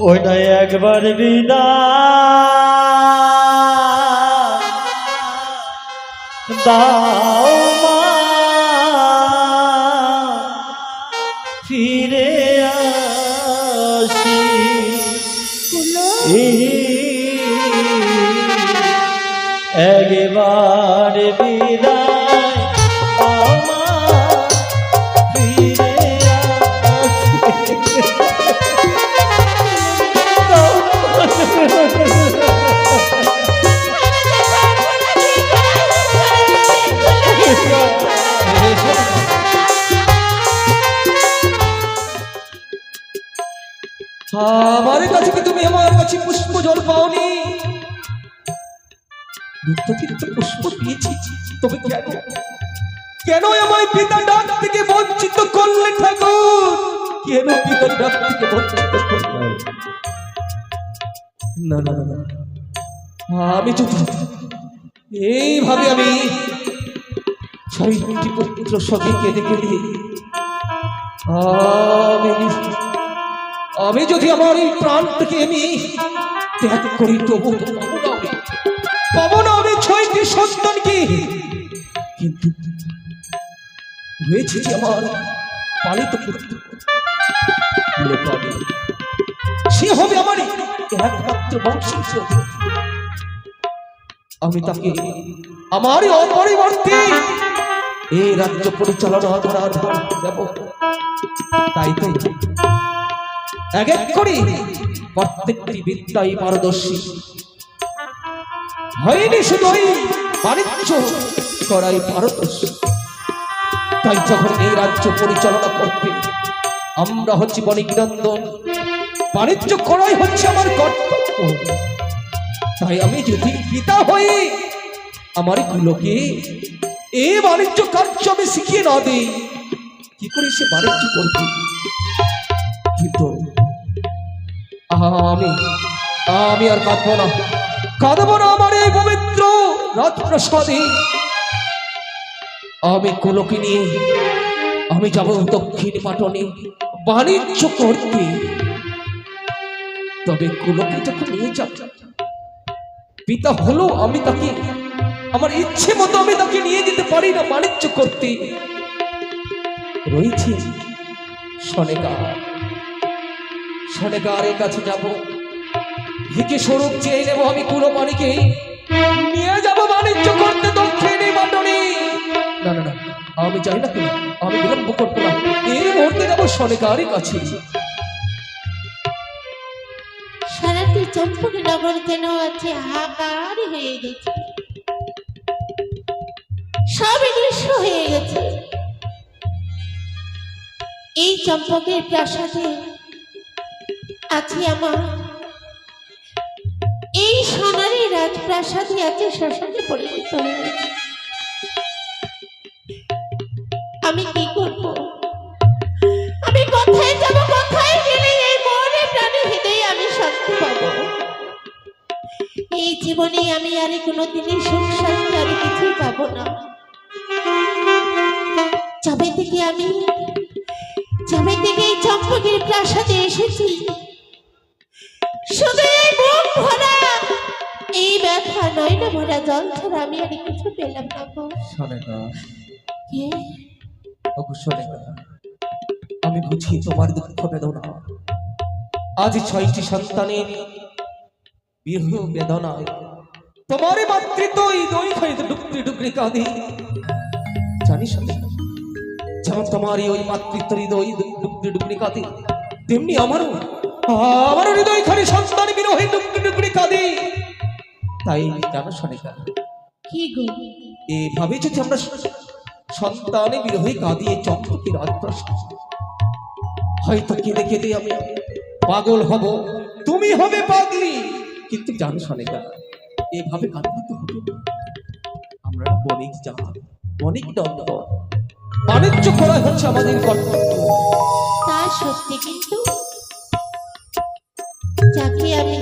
ওইটা একবার বিদা দাও মা ফিরে আসি। একবার বিদায়। কাছে পুষ্প জল পাওনি। নিত্যকে তো পুষ্প দিয়েছি, তবে কেন? কেন আমায় পিতা ডাক থেকে বঞ্চিত করলে ঠাকুর? কেন পিতা ডাক থেকে বঞ্চিত করলে? না না না। আমি যদি এইভাবে আমি ছয়টি পুত্র সঙ্গে কেঁদে কেঁদে আমি আমি যদি আমার এই প্রাণ থেকে আমি ত্যাগ করি, তবু পাবো আমি। ছয়টি সন্তানকে কিন্তু রয়েছে যে আমার পালিত পুত্র। সে হবে আমার একমাত্র বংশীয় আমি তাকে আমার অপরিবর্তে এই রাজ্য পরিচালনা করার দেব তাই তো এক এক করে প্রত্যেকটি বিদ্যায় পারদর্শী। হয়নি শুধুই বাণিজ্য করাই পারদর্শী। তাই যখন এই রাজ্য পরিচালনা করতে আমরা হচ্ছে বণিক বাণিজ্য করাই হচ্ছে আমার কর্তব্য। তাই আমি যদি পিতা হই, আমার গুলোকে এই বাণিজ্য কার্য আমি শিখিয়ে না দিই? কি করে সে বাণিজ্য করবে? কিন্তু আমি আমি আর কাঁদবো না। কাঁদবো না আমার এই পবিত্র রাজপ্রসাদে আমি কুলোকে নিয়ে, আমি যাব দক্ষিণ পাটনে বাণিজ্য করতে। তবে কুলোকে যখন নিয়ে যাব, পিতা হলো আমি তাকে, আমার ইচ্ছে মতো আমি তাকে নিয়ে যেতে পারি না বাণিজ্য করতে। রয়েছে সনেকা সনেকারের কাছে যাব। ভিকে স্বরূপ চেয়ে নেব আমি কুলো পানিকে নিয়ে যাব বাণিজ্য করতে দক্ষিণী মন্ডলী। না না না, আমি চাই না কুলো, আমি বিলম্ব করব না। এই মুহূর্তে যাব সনেকারের কাছে। সারাটি নগর যেন আছে হাহাকার হয়ে গেছে। সব দৃশ্য হয়ে গেছে। এই চম্পকের প্রাসাদে আছে আমার। এই সোনারি রাজপ্রাসাদে আছে শ্মশানে পরিণত আমি কি করব? আমি কোথায় যাব, কোথায় গেলে এই মনে প্রাণে হৃদয়ে আমি শান্তি পাব? এই জীবনে আমি আর কোনোদিনই সুখ শান্তি আর কিছুই পাবো না। যবে থেকে আমি যবে থেকে এই চম্পকের প্রাসাদে এসেছি। পেলাম না গো। সনেকা কে? ওগো সনেকা আমি বুঝি তোমার দুঃখ বেদনা। আজ ছয়টি সন্তানের বিহ বেদনায় তোমার মাতৃত্ব এই দই খাইতে ডুকরি ডুকরি কাঁদি। জানিস যেমন তোমার ওই মাতৃত্ব হৃদয় ডুকরি ডুকরি কাঁদি তেমনি আমারও আমারও হৃদয় খানি সন্তান বিরহে ডুকরি ডুকরি কাঁদি। তাই জানো সনেকা কি গো? এভাবে যদি আমরা সন্তানে বিরহে কাঁদিয়ে চম্পকি রাজপ্রাসাদ হয়তো কেঁদে কেঁদে আমি পাগল হব। তুমি হবে পাগলি। কিন্তু জানো সনেকা এভাবে কাঁদলে তো হবে আমরা বণিক জাত বণিক দন্ড বাণিজ্য করা হচ্ছে আমাদের কর্তব্য। তা সত্যি কিন্তু? যাকে আমি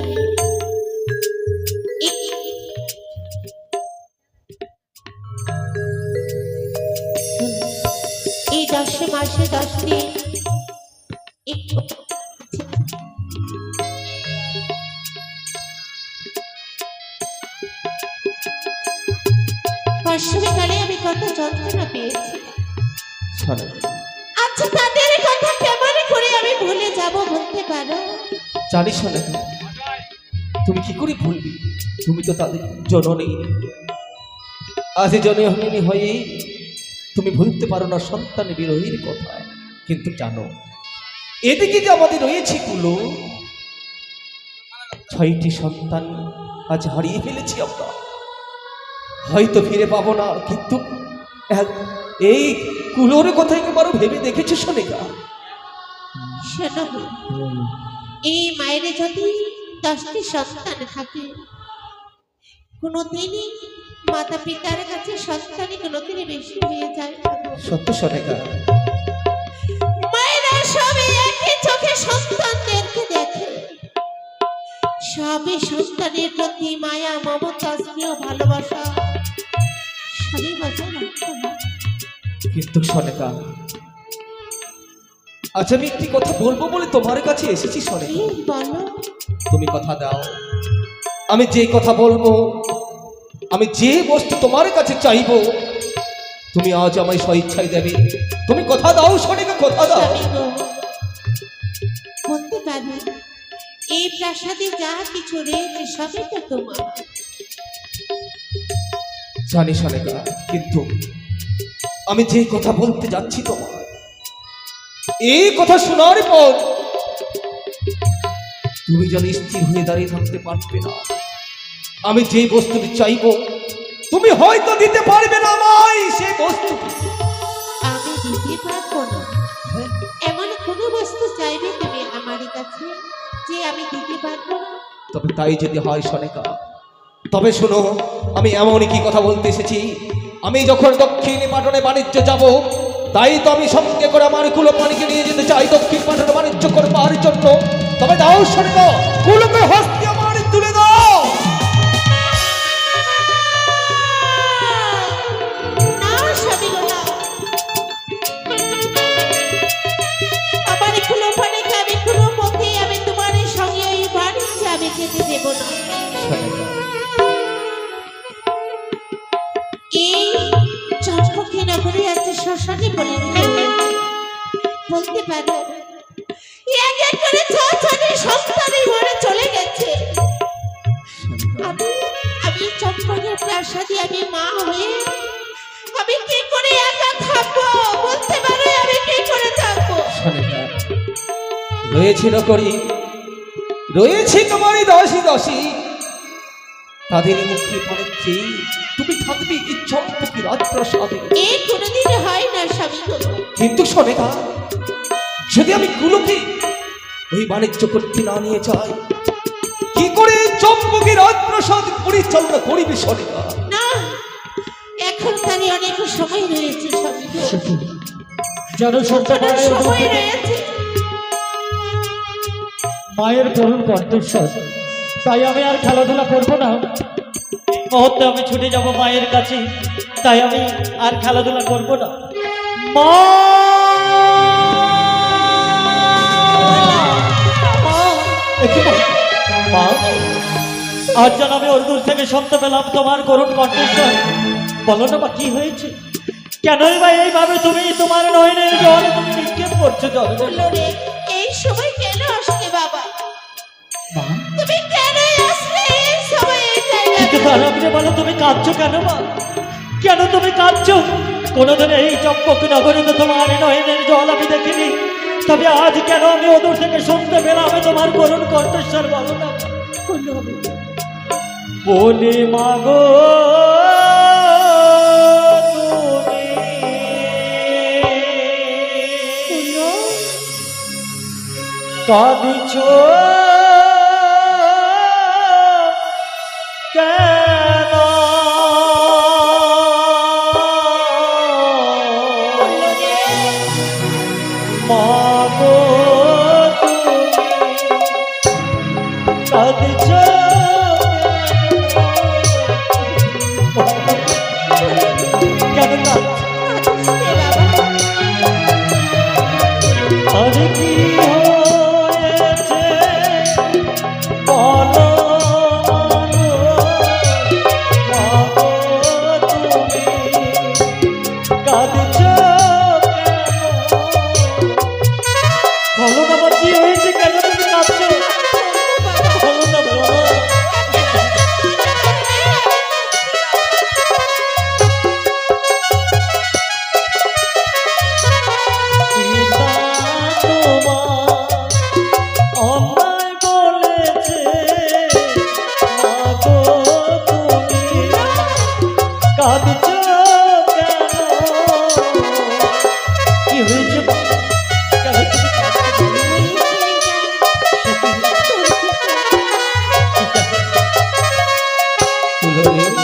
জানিস না তুমি কি করে ভুলবি? তুমি তো তাদের জননী। আজ জননী হয়ে তুমি ভুলতে পারো না সন্তান বিরোহীর কথা কিন্তু জানো এদিকে যে আমাদের রয়েছে কুলো ছয়টি সন্তান আজ হারিয়ে ফেলেছি আমরা। হয়তো ফিরে পাবো না কিন্তু এই কুলোর কথা একবারও ভেবে দেখেছ সোনিকা? শোনো এই মায়ের যদি দশটি সন্তান থাকে কোনোদিনই মাতা পিতার কাছে সন্তানই কোনোদিনই বেশি হয়ে যায় সত্য সোনিকা সবে একই চোখে সন্তানদেরকে দেখে। সবে সন্তানের প্রতি মায়া মমতা স্নেহ ভালোবাসা। সবই বজায় রাখতে কিন্তু সনেকা আজ আমি একটি কথা বলব বলে তোমার কাছে এসেছি সনেকা বলো? তুমি কথা দাও। আমি যে কথা বলব আমি যে বস্তু তোমার কাছে চাইব তুমি আজ আমায় স্বইচ্ছায় দেবে। তুমি কথা দাও সনেকা কথা দাও। বলতে পারি এই প্রাসাদে যা কিছু রয়েছে সবই তো তোমার। জানি সনেকা কিন্তু আমি যে কথা বলতে যাচ্ছি তোমার এই কথা শোনার পর তুমি যেন স্থির হয়ে দাঁড়িয়ে থাকতে পারবে না। আমি যে বস্তুটি চাইব তুমি হয়তো দিতে পারবে না আমায় সেই বস্তুটি আমি দিতে পারব না। এমন কোনো বস্তু চাইবে তুমি আমার কাছে যে আমি দিতে পারব না? তবে তাই যদি হয় সনেকা। তবে শোনো আমি এমনই কি কথা বলতে এসেছি? আমি যখন দক্ষিণ পাটনে বাণিজ্য যাব তাই তো আমি সঙ্গে করে আমার কুলো পানিকে নিয়ে যেতে চাই দক্ষিণ পাটনে বাণিজ্য করবার জন্য। তবে দাও সনেকা কুলোকে হস্তে রয়েছিল করি। রয়েছে তোমারই দশি দশি তাদের মুখে পড়ে তুমি থাকবে এই চম্পকি এই কোনোদিন হয় না স্বামী। কিন্তু সনেকা যদি আমি গুলোকে ওই বাণিজ্য করতে না নিয়ে যাই কি করে চম্পকি রাজপ্রাসাদ পরিচালনা করিবে সনেকা না? এখন তারই অনেক সময় রয়েছে স্বামী গো। যেন সত্য অনেক সময় রয়েছে। মায়ের করুণ কণ্ঠস্বর। তাই আমি আর খেলাধুলা করব না। মুহূর্তে আমি ছুটে যাব মায়ের কাছে। তাই আমি আর খেলাধুলা করব না। আজ যেন আমি ওর দূর থেকে শুনতে পেলাম তোমার করুণ কণ্ঠস্বর। বলো না বা কি হয়েছে? কেনই বা এইভাবে তুমি তোমার নয়নের জল তুমি নিক্ষেপ করছ জল? জায়গায় বলো তুমি কাঁদছো কেন মা? কেন তুমি কাঁদছো? কোনোদিন এই চম্পক নগরে তো তোমার নয়নের জল আমি দেখিনি। তবে আজ কেন আমি ওদূর থেকে শুনতে পেলাম তোমার করুণ কণ্ঠস্বর বলো না বলি মাগো কাঁদিছ?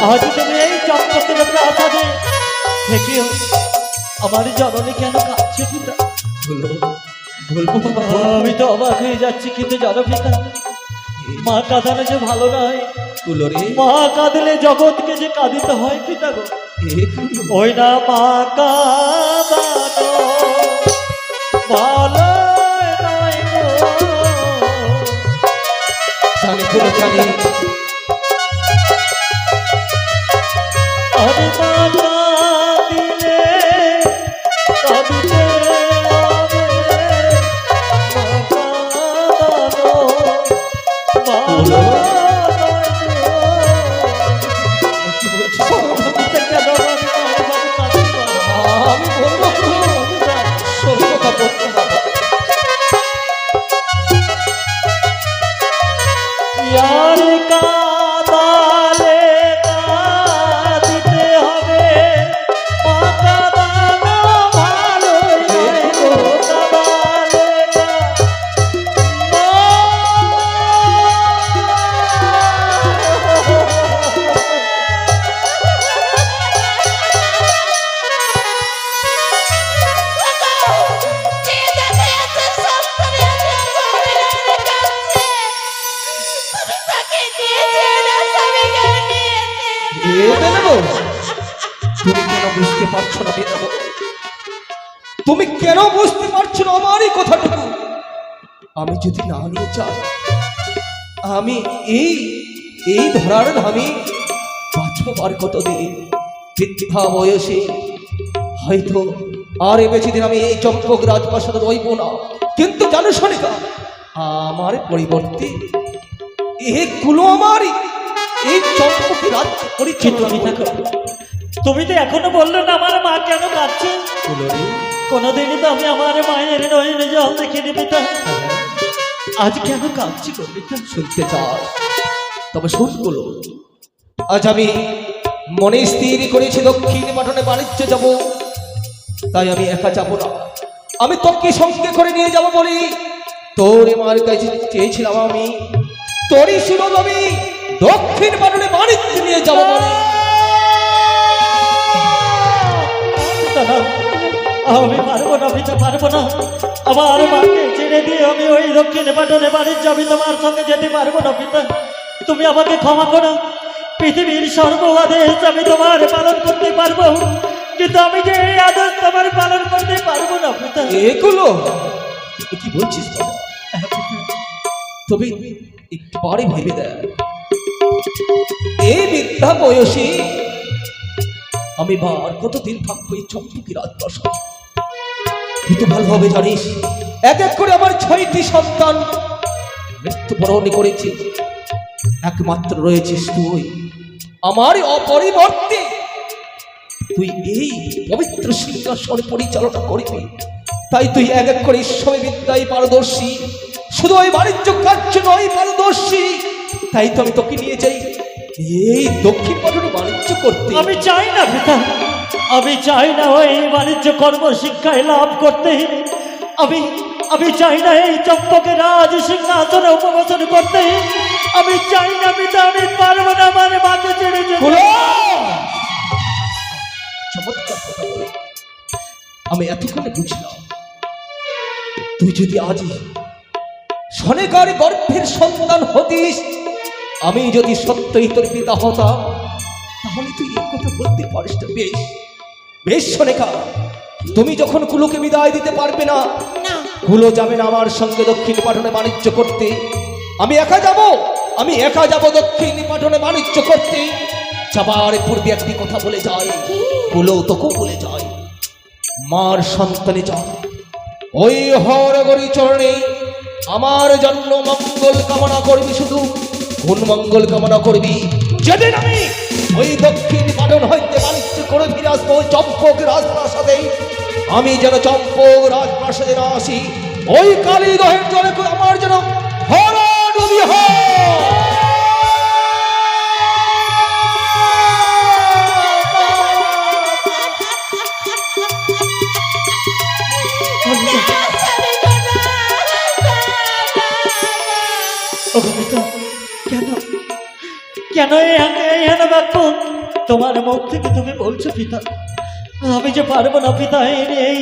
আজ তুমি এই চম্পকের প্রাসাদে থেকেও আমার জননী কেন কাঁদছে পিতা বলো বলব আমি তো অবাক হয়ে যাচ্ছি কিন্তু জানো পিতা মা কাঁদানো যে ভালো নয়। কুলো রে। মা কাঁদলে জগৎকে যে কাঁদিতে হয় পিতা গো? ওই না মা কাঁদানো ভালো নয় গো। জানি কুলো জানি। আর তুমি কেন বুঝতে পারছ না বেদাবো তুমি কেন বুঝতে পারছ না আমার এই কথাটুকু? আমি যদি না নিয়ে যাই, আমি এই এই ধরার ধামে বাঁচবো আর কত দিন বৃদ্ধা বয়সে হয়তো আর বেশি দিন আমি এই চম্পক রাজপ্রাসাদে রইব না। কিন্তু জানো শোনিকা আমার পরিবর্তে এ এগুলো আমারই এই চম্পক রাজ্য পিতা তুমি তো এখনও বললে না আমার মা কেন কাঁদছে? কোনোদিনই তো আমি আমার মায়ের নয়নে জল দেখিনি পিতা আজ কেন কাঁদছি পিতা শুনতে চাস তবে শুনগুলো আজ আমি মনে স্থির করেছি দক্ষিণ পাটনে বাণিজ্য যাব। তাই আমি একা যাব না। আমি তোকে সঙ্গে করে নিয়ে যাব বলি। তোর মার কাছে চেয়েছিলাম আমি। তোরই আমি। দক্ষিণ পাটনে বাণিজ্য নিয়ে যাব বলে। আমি পারব না পিতা পারব না। আমার মাকে ছেড়ে দিয়ে আমি ওই দক্ষিণে পাটনে বাড়ির যাবি তোমার সঙ্গে যেতে পারব না পিতা। তুমি আমাকে ক্ষমা করো। পৃথিবীর সর্বদেশ আমি তোমার পালন করতে পারব। কিন্তু আমি যে এই আদেশ তোমার পালন করতে পারব না পিতা। এগুলো? কি বলছিস বাবা? তবে একবারে ভেবে দেখ। এই বিদ্যা বয়সে আমি বার কতদিন থাকব এই চম্পকি রাজপ্রাসাদ? তুই তো ভালোভাবে জানিস। এক এক করে আমার ছয়টি সন্তান মৃত্যুবরণ করেছে। একমাত্র রয়েছিস তুই। আমার অপরিবর্তে তুই এই পবিত্র সিংহাসন পরিচালনা করবি। তাই তুই এক এক করে ঈশ্বরের বিদ্যায় পারদর্শী। শুধু ওই বাণিজ্য কার্য নয়, পারদর্শী। তাই তো আমি তোকে নিয়ে যাই। এই দক্ষিণ পাটনে বাণিজ্য করতে। আমি চাই না পিতা। আমি চাই না ওই বাণিজ্য কর্ম শিক্ষায় লাভ করতে। আমি আমি চাই না এই চম্পকে রাজ সিংহাসনে উপবেশন করতে। আমি চাই না পিতা আমি পারব না আমার মাকে ছেড়ে যেতে। চমৎকার কথা বলে। আমি এতক্ষণে বুঝলাম। তুই যদি আজই শনেকার গর্ভের সন্তান হতিস আমি যদি সত্যই তোর পিতা হতাম তাহলে তুই এই কথা বলতে পারিস না বেশ। বেশ শনেকা তুমি যখন কুলোকে বিদায় দিতে পারবে না কুলো যাবে না আমার সঙ্গে দক্ষিণ পাটনে বাণিজ্য করতে। আমি একা যাব আমি একা যাব দক্ষিণ পাটনে বাণিজ্য করতে। যাবার পূর্বে একটি কথা বলে যায় কুলো তোকেও বলে যায় মার সন্তানে যায় ওই হরগরি চরণে আমার জন্য মঙ্গল কামনা করবি শুধু। কোন মঙ্গল কামনা করবি। যেদিন আমি ওই দক্ষিণ পাটন হইতে বাণিজ্য করে ফিরে আসব, ওই চম্পক রাজপ্রাসাদে আমি যেন চম্পক রাজপ্রাসাদে না আসি, ওই কালী দহের জলে আমার যেন হরা ও পিতা কেন কেন এই এই হেন বাক্য তোমার মুখ থেকে তুমি বলছো পিতা আমি যে পারব না পিতা এই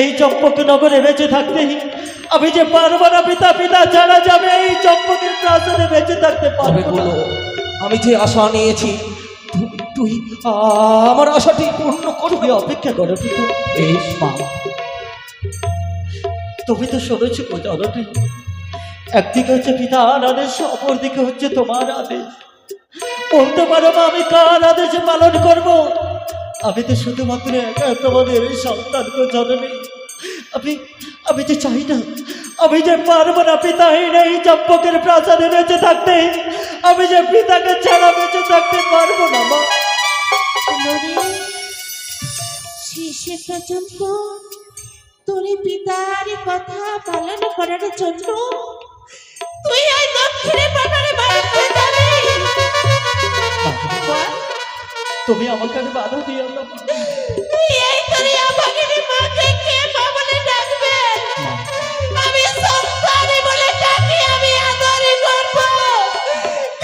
এই চম্পক নগরে বেঁচে থাকতে। আমি যে পারব না পিতা পিতা জানা যাবে এই চম্পকের প্রাসাদে বেঁচে থাকতে পারব বলো আমি যে আশা নিয়েছি তুই আমার আশাটি পূর্ণ করবি। অপেক্ষা করো পিতা। বেশ মা। তুমি তো শুনেছো গো জননী একদিকে হচ্ছে পিতার আদেশ অপরদিকে হচ্ছে তোমার আদেশ। বলতে পারো মা আমি কার আদেশে পালন করব? আমি তো শুধুমাত্র একা তোমাদের এই সন্তান গো জননী আমি আমি যে চাই না আমি যে পারব না পিতাহীন এই চম্পকের প্রাসাদে বেঁচে থাকতে। আমি যে পিতাকে ছাড়া বেঁচে থাকতে পারব না মা। নরে শেষে তোর পিতার কথা পালন করার জন্য? তুই ওই দক্ষিণে যাবি বল, তুমি আমাকে আর বাধা দিও না। এই তোরে আমাকে মাকে কে মা বলে ডাকবে। আমি সন্তানে বলে ডাকি আমি আদরে করব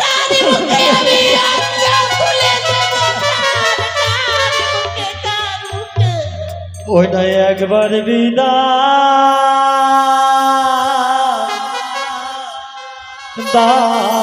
তারি মুখে আমি আজ্ঞা তুলে দেব কার কার মুখে কার মুখে ওইটা একবার বিদায় দাও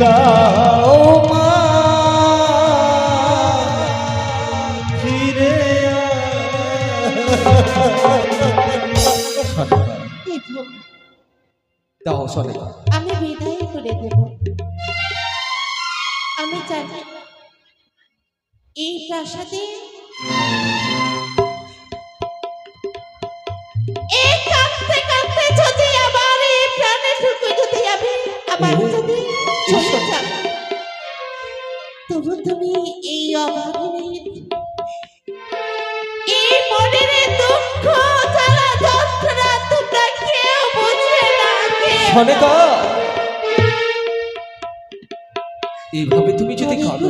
দাও মা ফিরে দাও সনেকা আমি বিদায় করে দেব। আমি জানি এই প্রাসাদে এইভাবে তুমি যদি কাঁদো?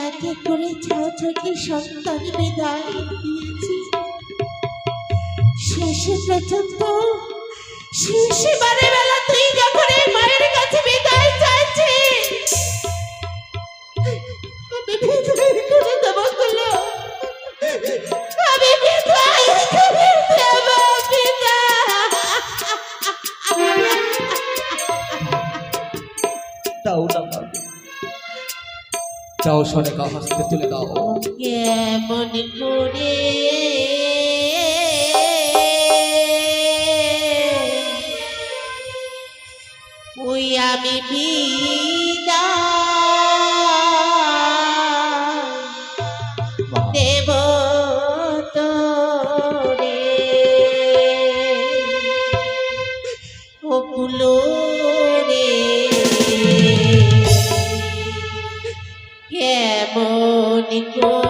এক এক করে ছ ছটি সন্তান বিদায় দিয়েছি। শেষে পর্যন্ত শেষে বারে বেলা তুই যখন এই মায়ের কাছে বিদায় চাইছিস আমি করে দেবো আমি দাও সনেকা হাসতে তুলে দাও। কেমন করে ওই আমি বিদায় Thank you.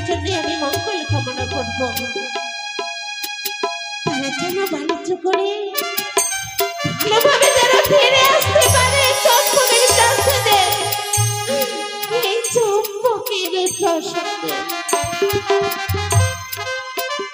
মঙ্গল কামনা করব। তারা যেন বাণিজ্য করে